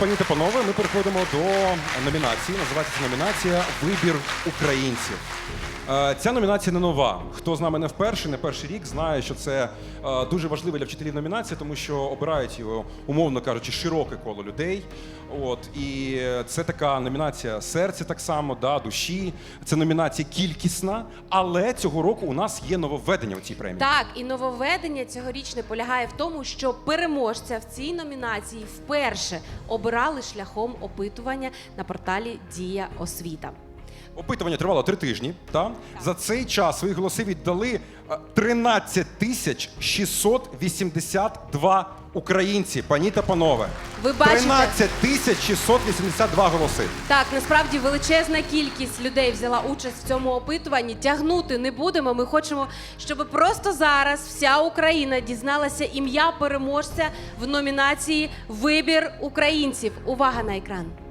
пані та панове, ми переходимо до номінації. Називається номінація Вибір українців. Е, Ця номінація не нова. Хто з нами не вперше, не перший рік, знає, що це е, дуже важлива для вчителів номінація, тому що обирають його, умовно кажучи, широке коло людей. От і це така номінація серця, так само, да, душі. Це номінація кількісна, але цього року у нас є нововведення у цій премії. Так, і нововведення цьогорічне полягає в тому, що переможця в цій номінації вперше обирали шляхом опитування на порталі Дія освіта. Опитування тривало три тижні. Та? За цей час свої голоси віддали е, 13 тисяч 682 українці, пані та панове. Ви бачите? 13 тисяч 682 голоси. Так, насправді величезна кількість людей взяла участь в цьому опитуванні. Тягнути не будемо. Ми хочемо, щоб просто зараз вся Україна дізналася ім'я переможця в номінації Вибір українців. Увага на екран. –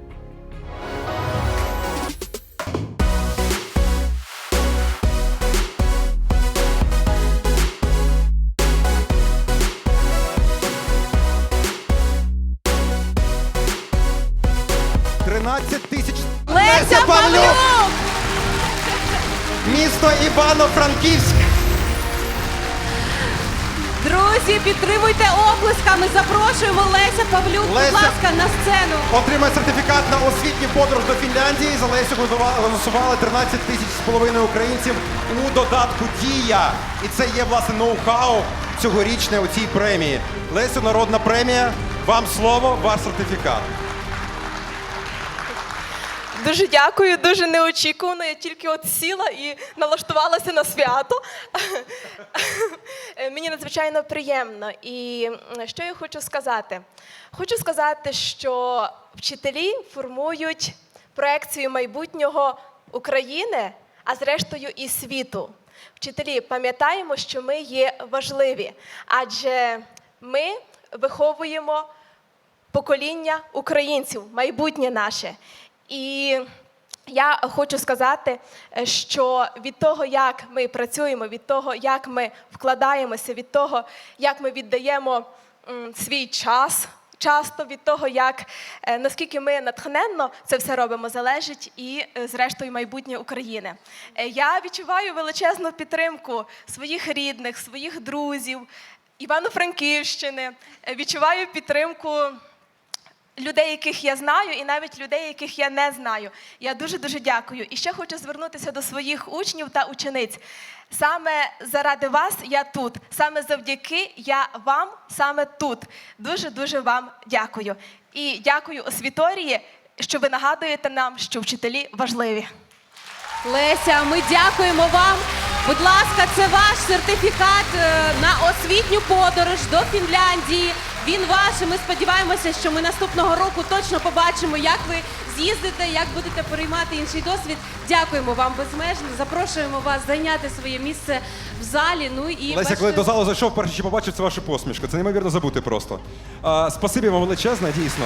13 тисяч... Леся Павлюк! Місто Івано-Франківськ! Друзі, підтримуйте облисками. Запрошуємо Леся Павлюк, Леся. будь ласка, на сцену. Отримає сертифікат на освітній подорож до Фінляндії. За Лесю голосували 13 тисяч з половиною українців у додатку Дія. І це є власне ноу-хау цьогорічне у цій премії. Лесю, народна премія. Вам слово, ваш сертифікат. Дуже дякую, дуже неочікувано. Я тільки от сіла і налаштувалася на свято. Е, Мені надзвичайно приємно. І що я хочу сказати? Хочу сказати, що вчителі формують проекцію майбутнього України, а зрештою і світу. Вчителі, пам'ятаємо, що ми є важливі, адже ми виховуємо покоління українців, майбутнє наше. І я хочу сказати, е, що від того, як ми працюємо, від того, як ми вкладаємося, від того, як ми віддаємо свій час. Часто від того, як е, наскільки ми натхненно це все робимо, залежить і, е, зрештою, майбутнє України. Я відчуваю величезну підтримку своїх рідних, своїх друзів, Івано-Франківщини. Відчуваю підтримку людей, яких я знаю, і навіть людей, яких я не знаю. Я дуже дуже дякую. І ще хочу звернутися до своїх учнів та учениць. Саме заради вас я тут, саме завдяки я вам саме тут. Дуже дуже вам дякую. І дякую освіторії, що ви нагадуєте нам, що вчителі важливі. Леся, ми дякуємо вам. Будь ласка, це ваш сертифікат е, на освітню подорож до Фінляндії. Він ваш. і Ми сподіваємося, що ми наступного року точно побачимо, як ви з'їздите, як будете переймати інший досвід. Дякуємо вам безмежно. Запрошуємо вас зайняти своє місце в залі. Ну і Леся, коли до залу зайшов, перше, що побачив, це вашу посмішку. Це неймовірно забути просто. А, спасибі вам величезне, дійсно.